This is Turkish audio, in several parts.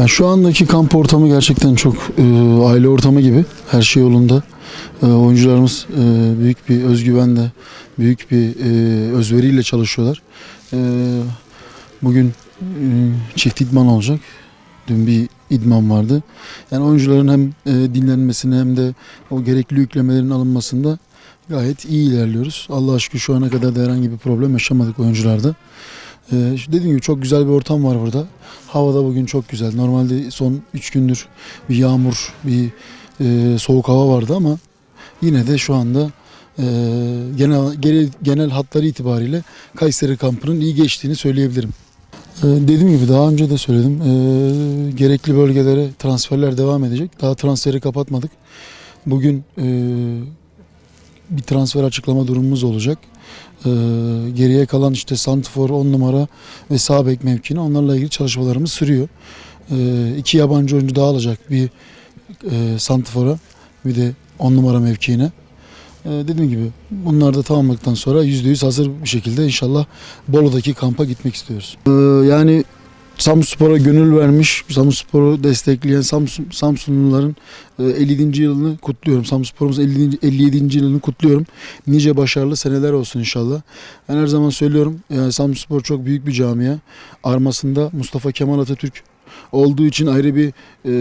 Yani şu andaki kamp ortamı gerçekten çok e, aile ortamı gibi. Her şey yolunda. E, oyuncularımız e, büyük bir özgüvenle, büyük bir e, özveriyle çalışıyorlar. E, bugün e, çift idman olacak. Dün bir idman vardı. Yani oyuncuların hem e, dinlenmesini hem de o gerekli yüklemelerin alınmasında gayet iyi ilerliyoruz. Allah'a şükür şu ana kadar da herhangi bir problem yaşamadık oyuncularda. Ee, dediğim gibi çok güzel bir ortam var burada. Hava da bugün çok güzel. Normalde son 3 gündür bir yağmur, bir e, soğuk hava vardı ama yine de şu anda e, genel, genel genel hatları itibariyle Kayseri kampının iyi geçtiğini söyleyebilirim. Ee, dediğim gibi daha önce de söyledim. Ee, gerekli bölgelere transferler devam edecek. Daha transferi kapatmadık. Bugün e, bir transfer açıklama durumumuz olacak. Ee, geriye kalan işte Santifor 10 numara ve sağ bek mevkini onlarla ilgili çalışmalarımız sürüyor. Ee, iki yabancı oyuncu daha alacak bir e, Santifor'a bir de 10 numara mevkiine. Ee, dediğim gibi bunlar da tamamladıktan sonra %100 hazır bir şekilde inşallah Bolu'daki kampa gitmek istiyoruz. Ee, yani Samsunspor'a gönül vermiş, Samsunspor'u destekleyen Samsun, Samsunluların e, 57. yılını kutluyorum. Samsunspor'umuz 50. 57. yılını kutluyorum. Nice başarılı seneler olsun inşallah. Ben her zaman söylüyorum yani Samsunspor çok büyük bir camia. Armasında Mustafa Kemal Atatürk olduğu için ayrı bir e,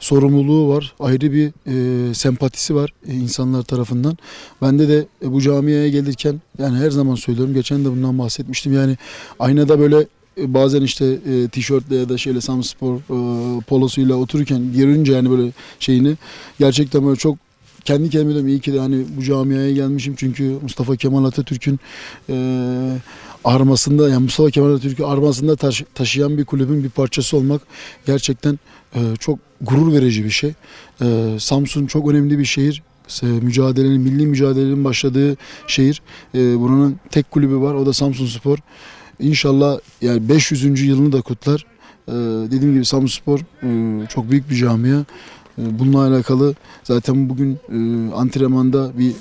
sorumluluğu var. Ayrı bir e, sempatisi var e, insanlar tarafından. Bende de e, bu camiaya gelirken yani her zaman söylüyorum. Geçen de bundan bahsetmiştim. Yani aynada böyle e, bazen işte e, tişörtle ya da şeyle Samspor e, polosuyla otururken görünce yani böyle şeyini gerçekten böyle çok kendi kendime diyorum iyi ki de hani bu camiaya gelmişim çünkü Mustafa Kemal Atatürk'ün e, armasında yani Mustafa Kemal Atatürk'ü armasında taşı- taşıyan bir kulübün bir parçası olmak gerçekten e, çok gurur verici bir şey. E, Samsun çok önemli bir şehir. Mücadelenin, milli mücadelenin başladığı şehir. E, buranın tek kulübü var o da Samsun Spor. İnşallah yani 500. yılını da kutlar. Ee, dediğim gibi Samsunspor e, çok büyük bir camia. E, bununla alakalı zaten bugün e, antrenmanda bir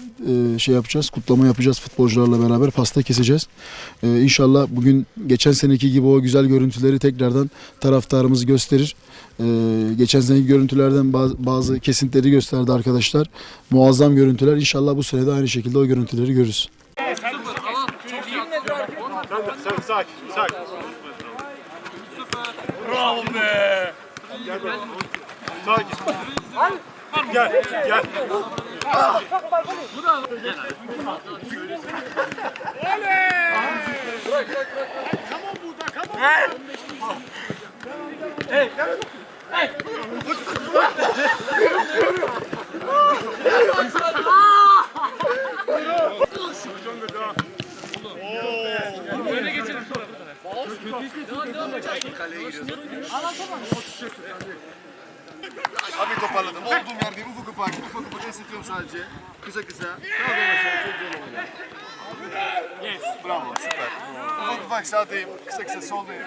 e, şey yapacağız, kutlama yapacağız futbolcularla beraber pasta keseceğiz. E, İnşallah bugün geçen seneki gibi o güzel görüntüleri tekrardan taraftarımız gösterir. E, geçen seneki görüntülerden bazı, bazı kesintileri gösterdi arkadaşlar. Muazzam görüntüler. İnşallah bu sene de aynı şekilde o görüntüleri görürüz. Sen sakin, sakin. Bravo be! Gel böyle. Sakin. Gel, gel. Abi toparladım. Olduğum yerdeyim. Ufuk ufak. Ufak ufak esnetiyorum sadece. Kısa kısa. Kaldırım aşağı. Çok güzel oldu. Yes. Bravo. Süper. Ufak ufak sağdayım. Kısa kısa soldayım.